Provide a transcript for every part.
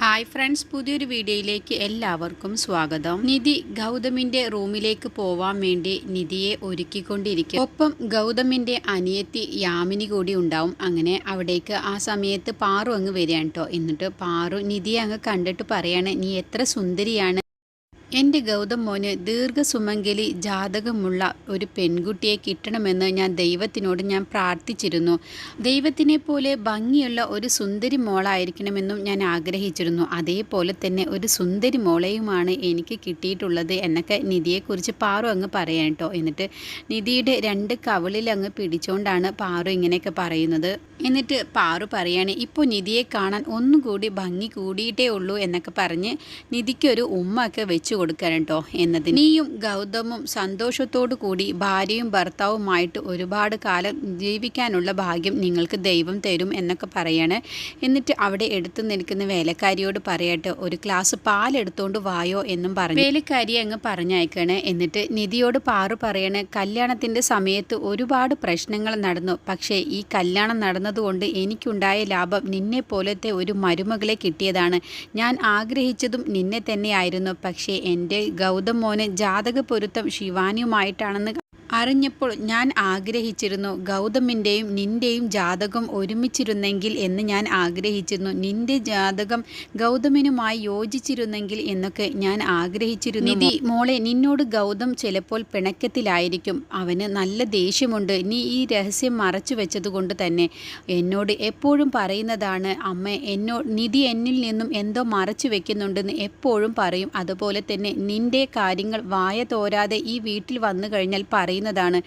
Hi friends പുതിയൊരു വീഡിയോയിലേക്ക് എല്ലാവർക്കും സ്വാഗതം. നിധി ഗൗതമിന്റെ റൂമിലേക്ക് പോവാൻ വേണ്ടി നിധിയെ ഒരുക്കിക്കൊണ്ടിരിക്കും ഒപ്പം ഗൗതമിന്റെ അനിയത്തി യാമിനി കൂടി ഉണ്ടാവും. അങ്ങനെ അവിടേക്ക് ആ സമയത്ത് പാറു അങ്ങ് വരികയാണ് കേട്ടോ എന്നിട്ട് പാറു നിധിയെ അങ്ങ് കണ്ടിട്ട് പറയാണ് നീ എത്ര സുന്ദരിയാണ്. എന്റെ ഗൗതം മോന് ദീർഘസുമംഗലി ജാതകമുള്ള ഒരു പെൺകുട്ടിയെ കിട്ടണമെന്ന് ഞാൻ ദൈവത്തിനോട് ഞാൻ പ്രാർത്ഥിച്ചിരുന്നു. ദൈവത്തിനെ പോലെ ഭംഗിയുള്ള ഒരു സുന്ദരി മോളായിരിക്കണമെന്നും ഞാൻ ആഗ്രഹിച്ചിരുന്നു. അതേപോലെ തന്നെ ഒരു സുന്ദരി മോളെയുമാണ് എനിക്ക് കിട്ടിയിട്ടുള്ളത് എന്നൊക്കെ നിധിയെക്കുറിച്ച് പാറു അങ്ങ് പറയാൻ കേട്ടോ എന്നിട്ട് നിധിയുടെ രണ്ട് കവളിൽ അങ്ങ് പിടിച്ചുകൊണ്ടാണ് പാറു ഇങ്ങനെയൊക്കെ പറയുന്നത്. എന്നിട്ട് പാറു പറയാണ് ഇപ്പോൾ നിധിയെ കാണാൻ ഒന്നുകൂടി ഭംഗി കൂടിയിട്ടേ ഉള്ളൂ എന്നൊക്കെ പറഞ്ഞ് നിധിക്കൊരു ഉമ്മ ഒക്കെ വെച്ചു. കൊടുക്കണം കേട്ടോ എന്നതിന്. നീയും ഗൗതമും സന്തോഷത്തോടു കൂടി ഭാര്യയും ഭർത്താവുമായിട്ട് ഒരുപാട് കാലം ജീവിക്കാനുള്ള ഭാഗ്യം നിങ്ങൾക്ക് ദൈവം തരും എന്നൊക്കെ പറയാണ്. എന്നിട്ട് അവിടെ എടുത്തു നിൽക്കുന്ന വേലക്കാരിയോട് പറയട്ടെ ഒരു ഗ്ലാസ് പാലെടുത്തോണ്ട് വായോ എന്നും പറഞ്ഞു. വേലക്കാരി അങ്ങ് പറഞ്ഞയക്കാണ്. എന്നിട്ട് നിധിയോട് പാറു പറയണ് കല്യാണത്തിന്റെ സമയത്ത് ഒരുപാട് പ്രശ്നങ്ങൾ നടന്നു. പക്ഷേ ഈ കല്യാണം നടന്നതുകൊണ്ട് എനിക്കുണ്ടായ ലാഭം നിന്നെ പോലത്തെ ഒരു മരുമകളെ കിട്ടിയതാണ്. ഞാൻ ആഗ്രഹിച്ചതും നിന്നെ തന്നെയായിരുന്നു. പക്ഷേ എന്റെ ഗൗതം മോന് ജാതക പൊരുത്തം ശിവാനിയുമായിട്ടാണെന്ന് അറിഞ്ഞപ്പോൾ ഞാൻ ആഗ്രഹിച്ചിരുന്നു ഗൗതമിന്റെയും നിന്റെയും ജാതകം ഒരുമിച്ചിരുന്നെങ്കിൽ എന്ന് ഞാൻ ആഗ്രഹിച്ചിരുന്നു. നിന്റെ ജാതകം ഗൗതമിനുമായി യോജിച്ചിരുന്നെങ്കിൽ എന്നൊക്കെ ഞാൻ ആഗ്രഹിച്ചിരുന്നു. നിധി മോളെ നിന്നോട് ഗൗതം ചിലപ്പോൾ പിണക്കത്തിലായിരിക്കും. അവന് നല്ല ദേഷ്യമുണ്ട്. നീ ഈ രഹസ്യം മറച്ചു വെച്ചതുകൊണ്ട് തന്നെ. എന്നോട് എപ്പോഴും പറയുന്നതാണ് അമ്മ എന്നോ നിധി എന്നിൽ നിന്നും എന്തോ മറച്ചു വെക്കുന്നുണ്ടെന്ന് എപ്പോഴും പറയും. അതുപോലെ തന്നെ നിന്റെ കാര്യങ്ങൾ വായ തോരാതെ ഈ വീട്ടിൽ വന്നു കഴിഞ്ഞാൽ പറയും. പറയുന്നതാണ്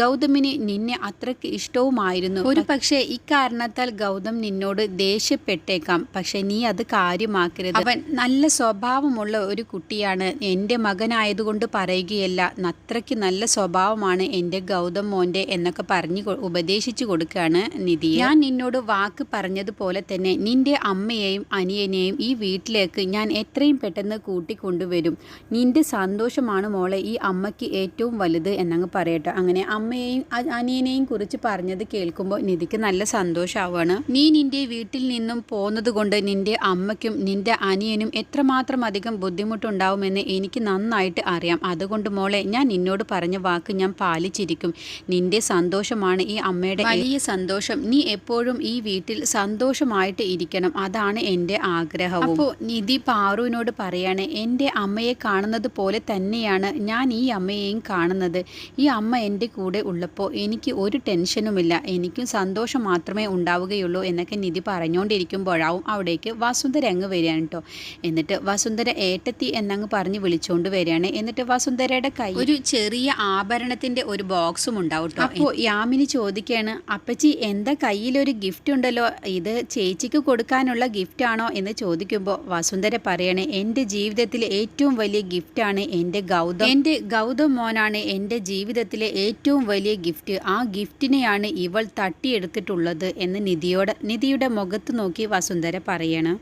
ഗൗതമിന് നിന്നെ അത്രയ്ക്ക് ഇഷ്ടവുമായിരുന്നു. ഒരു പക്ഷേ ഇക്കാരണത്താൽ ഗൗതം നിന്നോട് ദേഷ്യപ്പെട്ടേക്കാം. പക്ഷെ നീ അത് കാര്യമാക്കരുത്. അവൻ നല്ല സ്വഭാവമുള്ള ഒരു കുട്ടിയാണ്. എന്റെ മകനായതുകൊണ്ട് പറയുകയല്ല. അത്രയ്ക്ക് നല്ല സ്വഭാവമാണ് എന്റെ ഗൗതം മോന്റെ എന്നൊക്കെ പറഞ്ഞു ഉപദേശിച്ചു കൊടുക്കുകയാണ് നിധി. ഞാൻ നിന്നോട് വാക്ക് പറഞ്ഞതുപോലെ തന്നെ നിന്റെ അമ്മയെയും അനിയനെയും ഈ വീട്ടിലേക്ക് ഞാൻ എത്രയും പെട്ടെന്ന് കൂട്ടിക്കൊണ്ടുവരും. നിന്റെ സന്തോഷമാണ് മോളെ ഈ അമ്മയ്ക്ക് ഏറ്റവും വലുത് എന്നങ്ങ് പറയട്ടെ. അങ്ങനെ അമ്മയെയും അനിയനെയും കുറിച്ച് പറഞ്ഞത് കേൾക്കുമ്പോൾ നിധിക്ക് നല്ല സന്തോഷമാവാണ് നീ നിന്റെ വീട്ടിൽ നിന്നും പോകുന്നത് കൊണ്ട് നിന്റെ അമ്മയ്ക്കും നിന്റെ അനിയനും എത്രമാത്രം അധികം ബുദ്ധിമുട്ടുണ്ടാവുമെന്ന് എനിക്ക് നന്നായിട്ട് അറിയാം. അതുകൊണ്ട് മോളെ ഞാൻ നിന്നോട് പറഞ്ഞ വാക്ക് ഞാൻ പാലിച്ചിരിക്കും. നിന്റെ സന്തോഷമാണ് ഈ അമ്മയുടെ വലിയ സന്തോഷം. നീ എപ്പോഴും ഈ വീട്ടിൽ സന്തോഷമായിട്ട് ഇരിക്കണം. അതാണ് എന്റെ ആഗ്രഹം അപ്പോൾ നിധി പാറുവിനോട് പറയാണ് എന്റെ അമ്മയെ കാണുന്നത് പോലെ തന്നെയാണ് ഞാൻ ഈ അമ്മയെയും കാണുന്നത്. ഈ അമ്മ എന്റെ കൂടെ ഉള്ളപ്പോൾ എനിക്ക് ഒരു ടെൻഷനുമില്ല. എനിക്കും സന്തോഷം മാത്രമേ ഉണ്ടാവുകയുള്ളൂ എന്നൊക്കെ നിധി പറഞ്ഞുകൊണ്ടിരിക്കുമ്പോഴാവും അവിടേക്ക് വസുന്ധര അങ്ങ് വരികയാണ് കേട്ടോ എന്നിട്ട് വസുന്ധര ഏട്ടത്തി എന്നങ്ങ് പറഞ്ഞ് വിളിച്ചുകൊണ്ട് വരികയാണ്. എന്നിട്ട് വസുന്ധരയുടെ കൈ ഒരു ചെറിയ ആഭരണത്തിന്റെ ഒരു ബോക്സും ഉണ്ടാവും കേട്ടോ അപ്പോൾ യാമിനി ചോദിക്കുകയാണ് അപ്പച്ചി എന്താ കയ്യിലൊരു ഗിഫ്റ്റ് ഉണ്ടല്ലോ? ഇത് ചേച്ചിക്ക് കൊടുക്കാനുള്ള ഗിഫ്റ്റാണോ എന്ന് ചോദിക്കുമ്പോൾ വസുന്ധര പറയണേ എന്റെ ജീവിതത്തിലെ ഏറ്റവും വലിയ ഗിഫ്റ്റാണ് എന്റെ ഗൗതം. എന്റെ ഗൗതം മോനാണ് എന്റെ ജീവിതത്തിലെ ഏറ്റവും വലിയ ഗിഫ്റ്റ്. ആ ഗിഫ്റ്റിനെയാണ് ഇവൾ തട്ടിയെടുത്തിട്ടുള്ളത് എന്ന് നിധിയോട് നിധിയുടെ മുഖത്ത് നോക്കി വസുന്ധര പറയണം.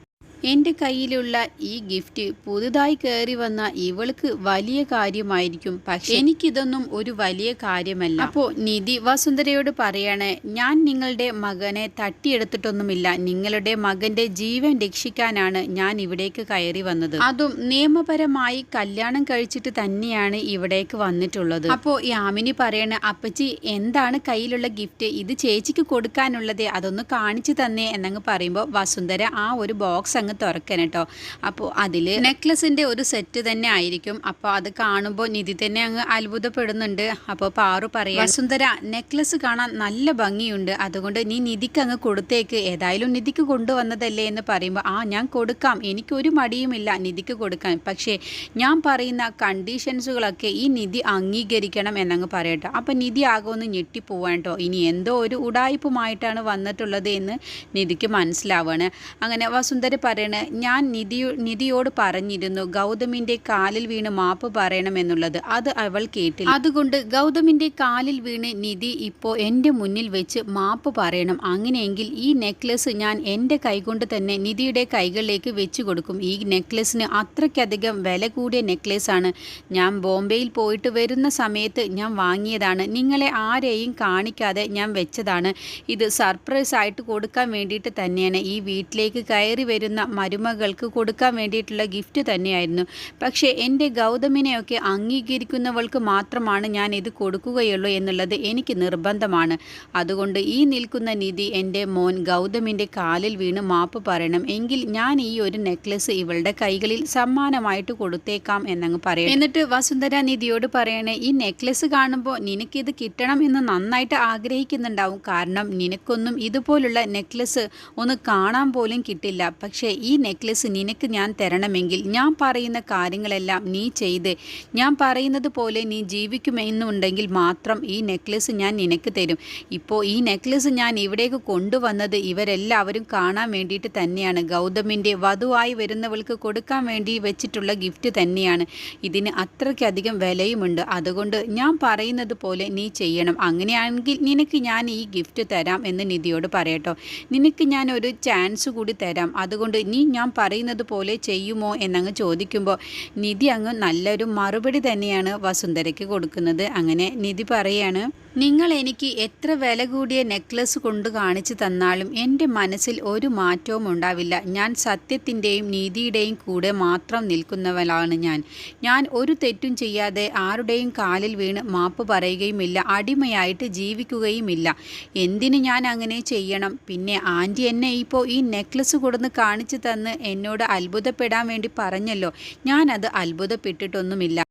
എന്റെ കയ്യിലുള്ള ഈ ഗിഫ്റ്റ് പുതുതായി കയറി വന്ന ഇവൾക്ക് വലിയ കാര്യമായിരിക്കും. പക്ഷെ എനിക്കിതൊന്നും ഒരു വലിയ കാര്യമല്ല. അപ്പോൾ നിധി വസുന്ധരയോട് പറയണേ ഞാൻ നിങ്ങളുടെ മകനെ തട്ടിയെടുത്തിട്ടൊന്നുമില്ല. നിങ്ങളുടെ മകന്റെ ജീവൻ രക്ഷിക്കാനാണ് ഞാൻ ഇവിടേക്ക് കയറി വന്നത്. അതും നിയമപരമായി കല്യാണം കഴിച്ചിട്ട് തന്നെയാണ് ഇവിടേക്ക് വന്നിട്ടുള്ളത്. അപ്പോൾ യാമിനി പറയണ അപ്പച്ചി എന്താണ് കയ്യിലുള്ള ഗിഫ്റ്റ്? ഇത് ചേച്ചിക്ക് കൊടുക്കാനുള്ളത് അതൊന്ന് കാണിച്ചു തന്നേ എന്നങ്ങ് പറയുമ്പോൾ വസുന്ധര ആ ഒരു ബോക്സ് അങ്ങ് തുറക്കണം കേട്ടോ. അപ്പോൾ അതിൽ നെക്ലസിന്റെ ഒരു സെറ്റ് തന്നെ ആയിരിക്കും. അപ്പോൾ അത് കാണുമ്പോൾ നിധി തന്നെ അങ്ങ് അത്ഭുതപ്പെടുന്നുണ്ട്. അപ്പോൾ പാറു പറയാം വസുന്ധര നെക്ലസ് കാണാൻ നല്ല ഭംഗിയുണ്ട്. അതുകൊണ്ട് നീ നിധിക്ക് അങ്ങ് കൊടുത്തേക്ക്. ഏതായാലും നിധിക്ക് കൊണ്ടുവന്നതല്ലേ എന്ന് പറയുമ്പോൾ ആ ഞാൻ കൊടുക്കാം. എനിക്കൊരു മടിയുമില്ല നിധിക്ക് കൊടുക്കാൻ പക്ഷേ ഞാൻ പറയുന്ന കണ്ടീഷൻസുകളൊക്കെ ഈ നിധി അംഗീകരിക്കണം എന്നങ്ങ് പറയട്ടോ. അപ്പോൾ നിധി ആകെ ഒന്ന് ഞെട്ടിപ്പോവാൻ കേട്ടോ. ഇനി എന്തോ ഒരു ഉടായ്പുമായിട്ടാണ് വന്നിട്ടുള്ളത് എന്ന് നിധിക്ക് മനസ്സിലാവുകയാണ് അങ്ങനെ വസുന്ധര പറയണ ഞാൻ നിധിയോ നിധിയോട് പറഞ്ഞിരുന്നു ഗൗതമിന്റെ കാലിൽ വീണ് മാപ്പ് പറയണമെന്നുള്ളത്. അത് അവൾ കേട്ടില്ല. അതുകൊണ്ട് ഗൗതമിന്റെ കാലിൽ വീണ് നിധി ഇപ്പോ എന്റെ മുന്നിൽ വെച്ച് മാപ്പ് പറയണം. അങ്ങനെയെങ്കിൽ ഈ നെക്ലസ് ഞാൻ എന്റെ കൈകൊണ്ട് തന്നെ നിധിയുടെ കൈകളിലേക്ക് വെച്ചു കൊടുക്കും. ഈ നെക്ലസിന് അത്രയ്ക്കധികം വില കൂടിയ നെക്ലസ് ആണ് ഞാൻ ബോംബെയിൽ പോയിട്ട് വരുന്ന സമയത്ത് ഞാൻ വാങ്ങിയതാണ്. നിങ്ങളെ ആരെയും കാണിക്കാതെ ഞാൻ വെച്ചതാണ്. ഇത് സർപ്രൈസ് ആയിട്ട് കൊടുക്കാൻ വേണ്ടിയിട്ട് തന്നെയാണ്. ഈ വീട്ടിലേക്ക് കയറി വരുന്ന മരുമകൾക്ക് കൊടുക്കാൻ വേണ്ടിയിട്ടുള്ള ഗിഫ്റ്റ് തന്നെയായിരുന്നു. പക്ഷേ എന്റെ ഗൗതമിനെയൊക്കെ അംഗീകരിക്കുന്നവൾക്ക് മാത്രമാണ് ഞാൻ ഇത് കൊടുക്കുകയുള്ളൂ എന്നുള്ളത് എനിക്ക് നിർബന്ധമാണ്. അതുകൊണ്ട് ഈ നിൽക്കുന്ന നിധി എന്റെ മോൻ ഗൗതമിന്റെ കാലിൽ വീണ് മാപ്പ് പറയണം. എങ്കിൽ ഞാൻ ഈ ഒരു നെക്ലസ് ഇവളുടെ കൈകളിൽ സമ്മാനമായിട്ട് കൊടുത്തേക്കാം എന്നങ്ങ് പറയും എന്നിട്ട് വസുന്ധര നിധിയോട് പറയണേ ഈ നെക്ലസ് കാണുമ്പോൾ നിനക്കിത് കിട്ടണം എന്ന് നന്നായിട്ട് ആഗ്രഹിക്കുന്നുണ്ടാവും. കാരണം നിനക്കൊന്നും ഇതുപോലുള്ള നെക്ലസ് ഒന്ന് കാണാൻ പോലും കിട്ടില്ല. പക്ഷേ ഈ നെക്ലസ് നിനക്ക് ഞാൻ തരണമെങ്കിൽ ഞാൻ പറയുന്ന കാര്യങ്ങളെല്ലാം നീ ചെയ്ത് ഞാൻ പറയുന്നത് പോലെ നീ ജീവിക്കുമെന്നുണ്ടെങ്കിൽ മാത്രം ഈ നെക്ലസ് ഞാൻ നിനക്ക് തരും. ഇപ്പോൾ ഈ നെക്ലസ് ഞാൻ ഇവിടേക്ക് കൊണ്ടുവന്നത് ഇവരെല്ലാവരും കാണാൻ വേണ്ടിയിട്ട് തന്നെയാണ്. ഗൗതമിന്റെ വധുവായി വരുന്നവൾക്ക് കൊടുക്കാൻ വേണ്ടി വെച്ചിട്ടുള്ള ഗിഫ്റ്റ് തന്നെയാണ്. ഇതിന് അത്രയ്ക്കധികം വിലയുമുണ്ട്. അതുകൊണ്ട് ഞാൻ പറയുന്നത് പോലെ നീ ചെയ്യണം. അങ്ങനെയാണെങ്കിൽ നിനക്ക് ഞാൻ ഈ ഗിഫ്റ്റ് തരാം എന്ന് നിധിയോട് പറയട്ടോ. നിനക്ക് ഞാൻ ഒരു ചാൻസ് കൂടി തരാം. അതുകൊണ്ട് നീ ഞാൻ പറയുന്നത് പോലെ ചെയ്യുമോ എന്നങ്ങ് ചോദിക്കുമ്പോൾ നിധി അങ്ങ് നല്ലൊരു മറുപടി തന്നെയാണ് വസുന്ധരയ്ക്ക് കൊടുക്കുന്നത്. അങ്ങനെ നിധി പറയാണ് നിങ്ങൾ എനിക്ക് എത്ര വില കൂടിയ നെക്ലസ് കൊണ്ട് കാണിച്ചു തന്നാലും എന്റെ മനസ്സിൽ ഒരു മാറ്റവും ഉണ്ടാവില്ല. ഞാൻ സത്യത്തിന്റെയും നീതിയുടെയും കൂടെ മാത്രം നിൽക്കുന്നവനാണ് ഞാൻ. ഞാൻ ഒരു തെറ്റും ചെയ്യാതെ ആരുടെയും കാലിൽ വീണ് മാപ്പ് പറയുകയുമില്ല അടിമയായിട്ട് ജീവിക്കുകയുമില്ല. എന്തിന് ഞാൻ അങ്ങനെ ചെയ്യണം? പിന്നെ ആന്റി എന്നെ ഇപ്പോൾ ഈ നെക്ലസ് കൊടുന്ന് കാണിച്ചു തന്ന് എന്നോട് അത്ഭുതപ്പെടാൻ വേണ്ടി പറഞ്ഞല്ലോ. ഞാനത് അത്ഭുതപ്പെട്ടിട്ടൊന്നുമില്ല.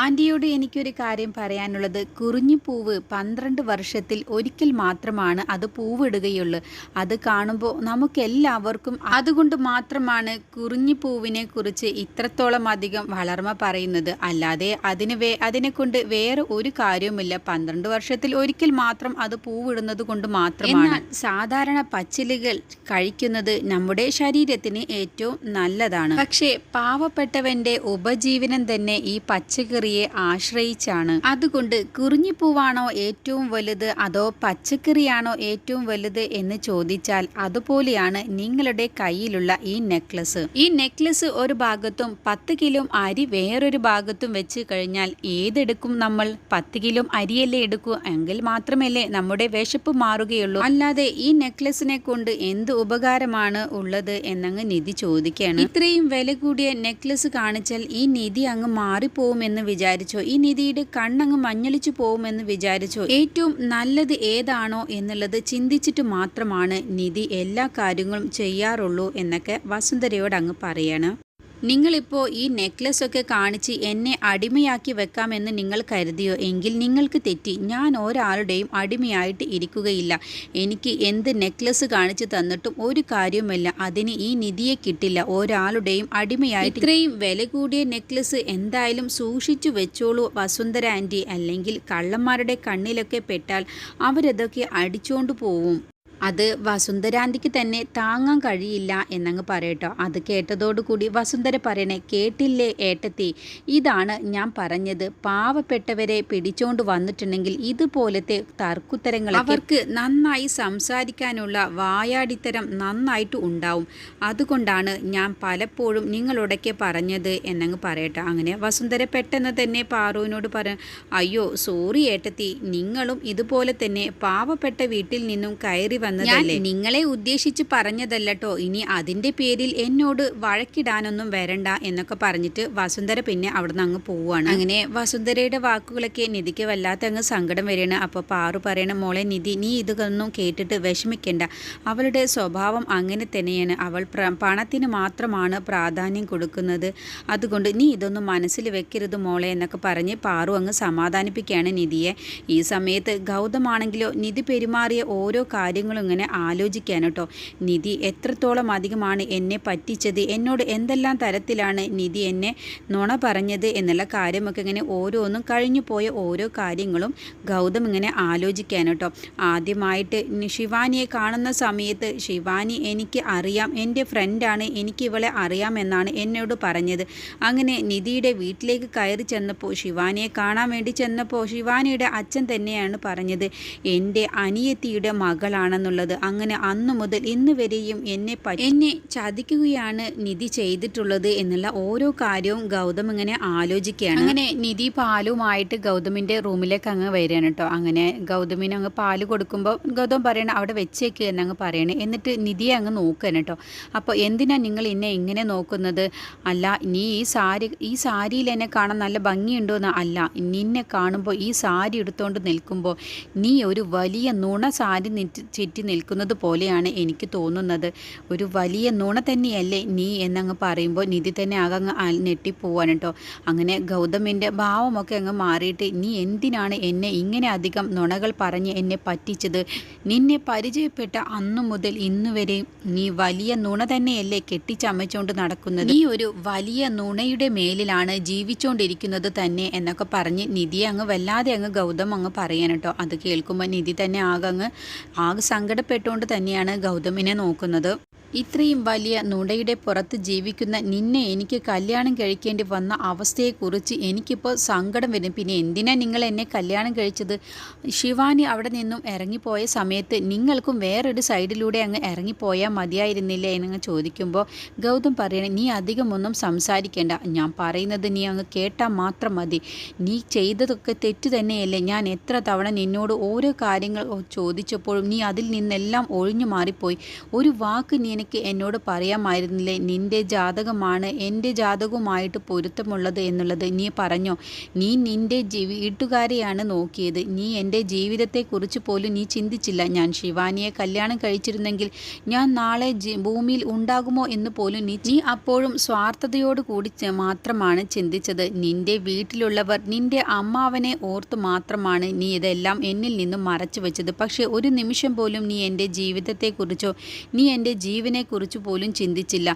ആന്റിയോട് എനിക്കൊരു കാര്യം പറയാനുള്ളത്. കുറിഞ്ഞിപ്പൂവ് പന്ത്രണ്ട് വർഷത്തിൽ ഒരിക്കൽ മാത്രമാണ് അത് പൂവിടുകയുള്ളൂ. അത് കാണുമ്പോൾ നമുക്കെല്ലാവർക്കും അതുകൊണ്ട് മാത്രമാണ് കുറിഞ്ഞിപ്പൂവിനെ കുറിച്ച് ഇത്രത്തോളം അധികം വളർമ പറയുന്നത്. അല്ലാതെ അതിന് വേ അതിനെ കൊണ്ട് വേറെ ഒരു കാര്യവുമില്ല. പന്ത്രണ്ട് വർഷത്തിൽ ഒരിക്കൽ മാത്രം അത് പൂവിടുന്നത് കൊണ്ട് മാത്രമാണ്. സാധാരണ പച്ചിലുകൾ കഴിക്കുന്നത് നമ്മുടെ ശരീരത്തിന് ഏറ്റവും നല്ലതാണ്. പക്ഷേ പാവപ്പെട്ടവന്റെ ഉപജീവനം തന്നെ ഈ പച്ചക്കറി പച്ചക്കറിയെ ആശ്രയിച്ചാണ്. അതുകൊണ്ട് കുറിഞ്ഞിപ്പൂവാണോ ഏറ്റവും വലുത് അതോ പച്ചക്കറിയാണോ ഏറ്റവും വലുത് എന്ന് ചോദിച്ചാൽ അതുപോലെയാണ് നിങ്ങളുടെ കയ്യിലുള്ള ഈ നെക്ലസ്. ഈ നെക്ലസ് ഒരു ഭാഗത്തും പത്ത് കിലോ അരി വേറൊരു ഭാഗത്തും വെച്ച് കഴിഞ്ഞാൽ ഏതെടുക്കും നമ്മൾ? പത്ത് കിലോ അരിയല്ലേ എടുക്കൂ? എങ്കിൽ മാത്രമല്ലേ നമ്മുടെ വിശപ്പ് മാറുകയുള്ളൂ. അല്ലാതെ ഈ നെക്ലസിനെ കൊണ്ട് എന്ത് ഉപകാരമാണ് ഉള്ളത് എന്നങ്ങ് നിധി ചോദിക്കുകയാണ് ഇത്രയും വില കൂടിയ നെക്ലസ് കാണിച്ചാൽ ഈ നിധി അങ്ങ് മാറിപ്പോവുമെന്ന് വിചാരിച്ചോ? ഈ നിധിയുടെ കണ്ണങ്ങ് മഞ്ഞളിച്ചു പോകുമെന്ന് വിചാരിച്ചോ? ഏറ്റവും നല്ലത് ഏതാണോ എന്നുള്ളത് ചിന്തിച്ചിട്ട് മാത്രമാണ് നിധി എല്ലാ കാര്യങ്ങളും ചെയ്യാറുള്ളൂ എന്നൊക്കെ വസുന്ധരയോട് അങ്ങ് പറയണം. നിങ്ങളിപ്പോൾ ഈ നെക്ലസ് ഒക്കെ കാണിച്ച് എന്നെ അടിമയാക്കി വെക്കാമെന്ന് നിങ്ങൾ കരുതിയോ? എങ്കിൽ നിങ്ങൾക്ക് തെറ്റി. ഞാൻ ഒരാളുടെയും അടിമയായിട്ട് ഇരിക്കുകയില്ല. എനിക്ക് എന്ത് നെക്ലസ് കാണിച്ച് തന്നിട്ടും ഒരു കാര്യവുമില്ല. അതിന് ഈ നിധിയെ കിട്ടില്ല. ഒരാളുടെയും അടിമയായിട്ട് ഇത്രയും വില കൂടിയ നെക്ലസ് എന്തായാലും സൂക്ഷിച്ചു വെച്ചോളൂ വസുന്ധര ആന്റി. അല്ലെങ്കിൽ കള്ളന്മാരുടെ കണ്ണിലൊക്കെ പെട്ടാൽ അവരതൊക്കെ അടിച്ചോണ്ട് പോവും. അത് വസുന്ധരാന്തിക്ക് തന്നെ താങ്ങാൻ കഴിയില്ല എന്നങ്ങ് പറയട്ടോ. അത് കേട്ടതോടുകൂടി വസുന്ധര പറയണേ കേട്ടില്ലേ ഏട്ടത്തി ഇതാണ് ഞാൻ പറഞ്ഞത്. പാവപ്പെട്ടവരെ പിടിച്ചോണ്ട് വന്നിട്ടുണ്ടെങ്കിൽ ഇതുപോലത്തെ തർക്കുത്തരങ്ങൾ അവർക്ക് നന്നായി സംസാരിക്കാനുള്ള വായാടിത്തരം നന്നായിട്ട് ഉണ്ടാവും. അതുകൊണ്ടാണ് ഞാൻ പലപ്പോഴും നിങ്ങളോടൊക്കെ പറഞ്ഞത് എന്നങ്ങ് പറയട്ടോ. അങ്ങനെ വസുന്ധര പെട്ടെന്ന് തന്നെ പാറുവിനോട് പറ അയ്യോ സോറി ഏട്ടത്തി നിങ്ങളും ഇതുപോലെ തന്നെ പാവപ്പെട്ട വീട്ടിൽ നിന്നും കയറി വന്നതല്ലേ? നിങ്ങളെ ഉദ്ദേശിച്ച് പറഞ്ഞതല്ലട്ടോ. ഇനി അതിന്റെ പേരിൽ എന്നോട് വഴക്കിടാനൊന്നും വരണ്ട എന്നൊക്കെ പറഞ്ഞിട്ട് വസുന്ധര പിന്നെ അവിടുന്ന് അങ്ങ് പോവുകയാണ്. അങ്ങനെ വസുന്ധരയുടെ വാക്കുകളൊക്കെ നിധിക്ക് വല്ലാത്ത അങ്ങ് സങ്കടം വരികയാണ്. അപ്പോൾ പാറു പറയണ മോളെ നിധി നീ ഇതൊന്നും കേട്ടിട്ട് വിഷമിക്കണ്ട. അവളുടെ സ്വഭാവം അങ്ങനെ തന്നെയാണ്. അവൾ പണത്തിന് മാത്രമാണ് പ്രാധാന്യം കൊടുക്കുന്നത്. അതുകൊണ്ട് നീ ഇതൊന്നും മനസ്സിൽ വെക്കരുത് മോളെ എന്നൊക്കെ പറഞ്ഞ് പാറു അങ്ങ് സമാധാനിപ്പിക്കുകയാണ് നിധിയെ. ഈ സമയത്ത് ഗൗതമാണെങ്കിലോ നിധി പെരുമാറിയ ഓരോ കാര്യങ്ങളും ഇങ്ങനെ ആലോചിക്കാൻ കേട്ടോ നിധി എത്രത്തോളം അധികമാണ് എന്നെ പറ്റിച്ചത്? എന്നോട് എന്തെല്ലാം തരത്തിലാണ് നിധി എന്നെ നുണ പറഞ്ഞത്? എന്നുള്ള കാര്യമൊക്കെ ഇങ്ങനെ ഓരോന്നും കഴിഞ്ഞു പോയ ഓരോ കാര്യങ്ങളും ഗൗതം ഇങ്ങനെ ആലോചിക്കാൻ കേട്ടോ ആദ്യമായിട്ട് ശിവാനിയെ കാണുന്ന സമയത്ത് ശിവാനി എനിക്ക് അറിയാം. എന്റെ ഫ്രണ്ടാണ് എനിക്ക് ഇവളെ അറിയാമെന്നാണ് എന്നോട് പറഞ്ഞത്. അങ്ങനെ നിധിയുടെ വീട്ടിലേക്ക് കയറി ചെന്നപ്പോൾ ശിവാനിയെ കാണാൻ വേണ്ടി ചെന്നപ്പോൾ ശിവാനിയുടെ അച്ഛൻ തന്നെയാണ് പറഞ്ഞത്. എന്റെ അനിയത്തിയുടെ മകളാണെന്ന് എന്നുള്ളത് അങ്ങനെ അന്നു മുതൽ ഇന്ന് വരെയും എന്നെ എന്നെ ചതിക്കുകയാണ് നിധി ചെയ്തിട്ടുള്ളത് എന്നുള്ള ഓരോ കാര്യവും ഗൗതം ഇങ്ങനെ ആലോചിക്കുകയാണ്. അങ്ങനെ നിധി പാലുമായിട്ട് ഗൗതമിന്റെ റൂമിലേക്ക് അങ്ങ് വരികയാണ് കേട്ടോ. അങ്ങനെ ഗൗതമിന് അങ്ങ് പാൽ കൊടുക്കുമ്പോൾ ഗൗതം പറയണ അവിടെ വെച്ചേക്ക് എന്നങ്ങ് പറയണേ. എന്നിട്ട് നിധിയെ അങ്ങ് നോക്കുകയാണ് കേട്ടോ. അപ്പോൾ എന്തിനാ നിങ്ങൾ എന്നെ ഇങ്ങനെ നോക്കുന്നത്? അല്ല നീ ഈ സാരി ഈ സാരിയിൽ എന്നെ കാണാൻ നല്ല ഭംഗിയുണ്ടോ എന്ന് അല്ല. നിന്നെ കാണുമ്പോൾ ഈ സാരി എടുത്തുകൊണ്ട് നിൽക്കുമ്പോൾ നീ ഒരു വലിയ നുണ സാരി ചുറ്റി നിൽക്കുന്നത് പോലെയാണ് എനിക്ക് തോന്നുന്നത്. ഒരു വലിയ നുണ തന്നെയല്ലേ നീ എന്നങ്ങ് പറയുമ്പോൾ നിധി തന്നെ ആകെ അങ്ങ് ഞെട്ടിപ്പോവാണ് കേട്ടോ. അങ്ങനെ ഗൗതമിന്റെ ഭാവമൊക്കെ അങ്ങ് മാറിയിട്ട് നീ എന്തിനാണ് എന്നെ ഇങ്ങനെ അധികം നുണകൾ പറഞ്ഞ് എന്നെ പറ്റിച്ചത്? നിന്നെ പരിചയപ്പെട്ട അന്നു മുതൽ ഇന്നുവരെ നീ വലിയ നുണ തന്നെയല്ലേ കെട്ടിച്ചമച്ചുകൊണ്ട് നടക്കുന്നത്? നീ ഒരു വലിയ നുണയുടെ മേലിലാണ് ജീവിച്ചുകൊണ്ടിരിക്കുന്നത് തന്നെ എന്നൊക്കെ പറഞ്ഞ് നിധിയെ അങ്ങ് വല്ലാതെ അങ്ങ് ഗൗതം അങ്ങ് പറയാൻ കേട്ടോ. അത് കേൾക്കുമ്പോൾ നിധി തന്നെ ആകെ അങ്ങ് ആകെ സങ്കടപ്പെട്ടുകൊണ്ട് തന്നെയാണ് ഗൗതമിനെ നോക്കുന്നത്. ഇത്രയും വലിയ നുടയുടെ പുറത്ത് ജീവിക്കുന്ന നിന്നെ എനിക്ക് കല്യാണം കഴിക്കേണ്ടി വന്ന അവസ്ഥയെക്കുറിച്ച് എനിക്കിപ്പോൾ സങ്കടം വരും. പിന്നെ എന്തിനാ നിങ്ങൾ എന്നെ കല്യാണം കഴിച്ചത്? ശിവാനി അവിടെ നിന്നും ഇറങ്ങിപ്പോയ സമയത്ത് നിങ്ങൾക്കും വേറൊരു സൈഡിലൂടെ അങ്ങ് ഇറങ്ങിപ്പോയാൽ മതിയായിരുന്നില്ലേ എന്നങ്ങ് ചോദിക്കുമ്പോൾ ഗൗതം പറയണേ നീ അധികമൊന്നും സംസാരിക്കേണ്ട. ഞാൻ പറയുന്നത് നീ അങ്ങ് കേട്ടാൽ മാത്രം മതി. നീ ചെയ്തതൊക്കെ തെറ്റു തന്നെയല്ലേ. ഞാൻ എത്ര തവണ നിന്നോട് ഓരോ കാര്യങ്ങൾ ചോദിച്ചപ്പോഴും നീ അതിൽ നിന്നെല്ലാം ഒഴിഞ്ഞു മാറിപ്പോയി. ഒരു വാക്ക് നീ എനിക്ക് എന്നോട് പറയാമായിരുന്നില്ലേ? നിന്റെ ജാതകമാണ് എന്റെ ജാതകവുമായിട്ട് പൊരുത്തമുള്ളത് എന്നുള്ളത് നീ പറഞ്ഞോ? നീ നിന്റെ വീട്ടുകാരെയാണ് നോക്കിയത്. നീ എന്റെ ജീവിതത്തെക്കുറിച്ച് പോലും നീ ചിന്തിച്ചില്ല. ഞാൻ ശിവാനിയെ കല്യാണം കഴിച്ചിരുന്നെങ്കിൽ ഞാൻ നാളെ ഭൂമിയിൽ ഉണ്ടാകുമോ എന്ന് പോലും നീ നീ അപ്പോഴും സ്വാർത്ഥതയോട് കൂടി മാത്രമാണ് ചിന്തിച്ചത്. നിന്റെ വീട്ടിലുള്ളവർ നിന്റെ അമ്മാവനെ ഓർത്ത് മാത്രമാണ് നീ ഇതെല്ലാം എന്നിൽ നിന്നും മറച്ചു വെച്ചത് പക്ഷേ ഒരു നിമിഷം പോലും നീ എന്റെ ജീവിതത്തെക്കുറിച്ചോ നീ എന്റെ ജീവൻ കുറിച്ച് പോലും ചിന്തിച്ചില്ല.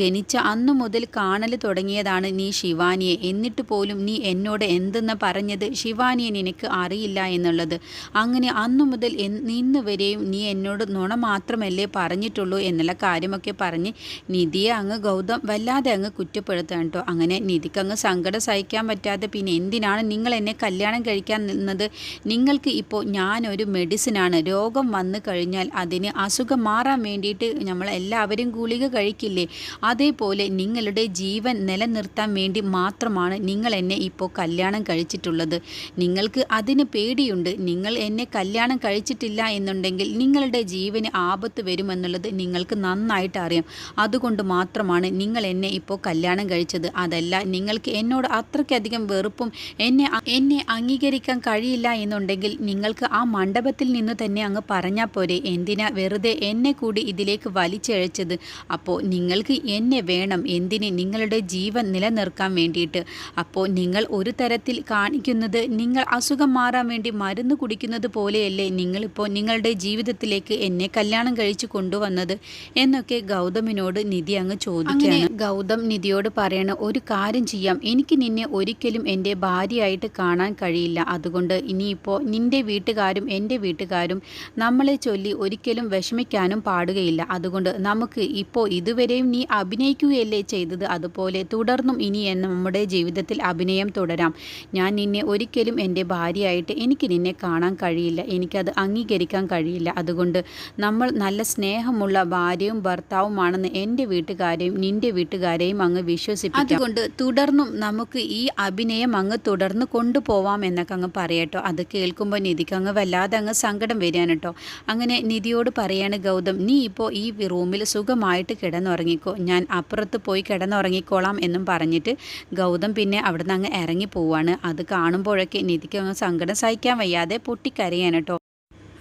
ജനിച്ച അന്നു മുതൽ കാണൽ തുടങ്ങിയതാണ് നീ ശിവാനിയെ. എന്നിട്ട് പോലും നീ എന്നോട് എന്തെന്ന് പറഞ്ഞത് ശിവാനിയെ നിനക്ക് അറിയില്ല എന്നുള്ളത്. അങ്ങനെ അന്നു മുതൽ ഇന്ന് വരെയും നീ എന്നോട് നുണ മാത്രമല്ലേ പറഞ്ഞിട്ടുള്ളൂ എന്നുള്ള കാര്യമൊക്കെ പറഞ്ഞ് നിധിയെ അങ്ങ് ഗൗതം വല്ലാതെ അങ്ങ് കുറ്റപ്പെടുത്തണം കേട്ടോ. അങ്ങനെ നിധിക്ക് അങ്ങ് സങ്കടം സഹിക്കാൻ പറ്റാതെ പിന്നെ എന്തിനാണ് നിങ്ങൾ എന്നെ കല്യാണം കഴിക്കാൻ നിന്നത്? നിങ്ങൾക്ക് ഇപ്പോൾ ഞാനൊരു മെഡിസിനാണ് രോഗം വന്നു കഴിഞ്ഞാൽ അതിന് അസുഖം മാറാൻ വേണ്ടിയിട്ട് നമ്മൾ എല്ലാവരും ഗുളിക കഴിക്കില്ലേ? അതേപോലെ നിങ്ങളുടെ ജീവൻ നിലനിർത്താൻ വേണ്ടി മാത്രമാണ് നിങ്ങൾ എന്നെ ഇപ്പോൾ കല്യാണം കഴിച്ചിട്ടുള്ളത്. നിങ്ങൾക്ക് അതിന് പേടിയുണ്ട്. നിങ്ങൾ എന്നെ കല്യാണം കഴിച്ചിട്ടില്ല എന്നുണ്ടെങ്കിൽ നിങ്ങളുടെ ജീവന് ആപത്ത് വരുമെന്നുള്ളത് നിങ്ങൾക്ക് നന്നായിട്ട് അറിയാം. അതുകൊണ്ട് മാത്രമാണ് നിങ്ങൾ എന്നെ ഇപ്പോൾ കല്യാണം കഴിച്ചത്. അതല്ല നിങ്ങൾക്ക് എന്നോട് അത്രയ്ക്കധികം വെറുപ്പും എന്നെ എന്നെ അംഗീകരിക്കാൻ കഴിയില്ല എന്നുണ്ടെങ്കിൽ നിങ്ങൾക്ക് ആ മണ്ഡപത്തിൽ നിന്ന് തന്നെ അങ്ങ് പറഞ്ഞാൽ പോരെ. എന്തിനാ വെറുതെ എന്നെ കൂടി ഇതിലേക്ക് വലിച്ചഴച്ചത്. അപ്പോൾ നിങ്ങൾക്ക് എന്നെ വേണം. എന്തിന്? നിങ്ങളുടെ ജീവൻ നിലനിർക്കാൻ വേണ്ടിയിട്ട്. അപ്പോൾ നിങ്ങൾ ഒരു തരത്തിൽ കാണിക്കുന്നത് നിങ്ങൾ അസുഖം മാറാൻ വേണ്ടി മരുന്ന് കുടിക്കുന്നത് പോലെയല്ലേ നിങ്ങളിപ്പോൾ നിങ്ങളുടെ ജീവിതത്തിലേക്ക് എന്നെ കല്യാണം കഴിച്ചു കൊണ്ടുവന്നത് എന്നൊക്കെ ഗൗതമിനോട് നിധി അങ്ങ് ചോദിക്കുകയാണ്. ഗൗതം നിധിയോട് പറയണ ഒരു കാര്യം ചെയ്യാം. എനിക്ക് നിന്നെ ഒരിക്കലും എന്റെ ഭാര്യയായിട്ട് കാണാൻ കഴിയില്ല. അതുകൊണ്ട് ഇനിയിപ്പോൾ നിന്റെ വീട്ടുകാരും എന്റെ വീട്ടുകാരും നമ്മളെ ചൊല്ലി ഒരിക്കലും വിഷമിക്കാനും പാടുകയില്ല. അതുകൊണ്ട് നമുക്ക് ഇപ്പോൾ ഇതുവരെയും നീ അഭിനയിക്കുകയല്ലേ ചെയ്തത്? അതുപോലെ തുടർന്നും ഇനി എന്ന് നമ്മുടെ ജീവിതത്തിൽ അഭിനയം തുടരാം. ഞാൻ നിന്നെ ഒരിക്കലും എന്റെ ഭാര്യയായിട്ട് എനിക്ക് നിന്നെ കാണാൻ കഴിയില്ല. എനിക്കത് അംഗീകരിക്കാൻ കഴിയില്ല. അതുകൊണ്ട് നമ്മൾ നല്ല സ്നേഹമുള്ള ഭാര്യയും ഭർത്താവുമാണെന്ന് എന്റെ വീട്ടുകാരെയും നിന്റെ വീട്ടുകാരെയും അങ്ങ് വിശ്വസിപ്പിക്കും. അതുകൊണ്ട് തുടർന്നും നമുക്ക് ഈ അഭിനയം അങ്ങ് തുടർന്ന് കൊണ്ടുപോവാം എന്നൊക്കെ അങ്ങ് പറയട്ടോ. അത് കേൾക്കുമ്പോൾ നിധിക്ക് അങ്ങ് വല്ലാതെ അങ്ങ് സങ്കടം വരികയാണ് കേട്ടോ. അങ്ങനെ നിധിയോട് പറയാണ് ഗൗതം നീ ഇപ്പോൾ ഈ റൂമിൽ സുഖമായിട്ട് കിടന്നുറങ്ങിക്കോ. ഞാൻ അപ്പുറത്ത് പോയി കിടന്നുറങ്ങിക്കോളാം എന്നും പറഞ്ഞിട്ട് ഗൗതം പിന്നെ അവിടുന്ന് അങ്ങ് ഇറങ്ങി പോവാണ്. അത് കാണുമ്പോഴൊക്കെ നിധിക്ക് അങ്ങ് സങ്കടം സഹിക്കാൻ വയ്യാതെ പൊട്ടിക്കരയാണ് കേട്ടോ.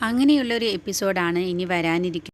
അങ്ങനെയുള്ളൊരു എപ്പിസോഡാണ് ഇനി വരാനിരിക്കുന്നത്.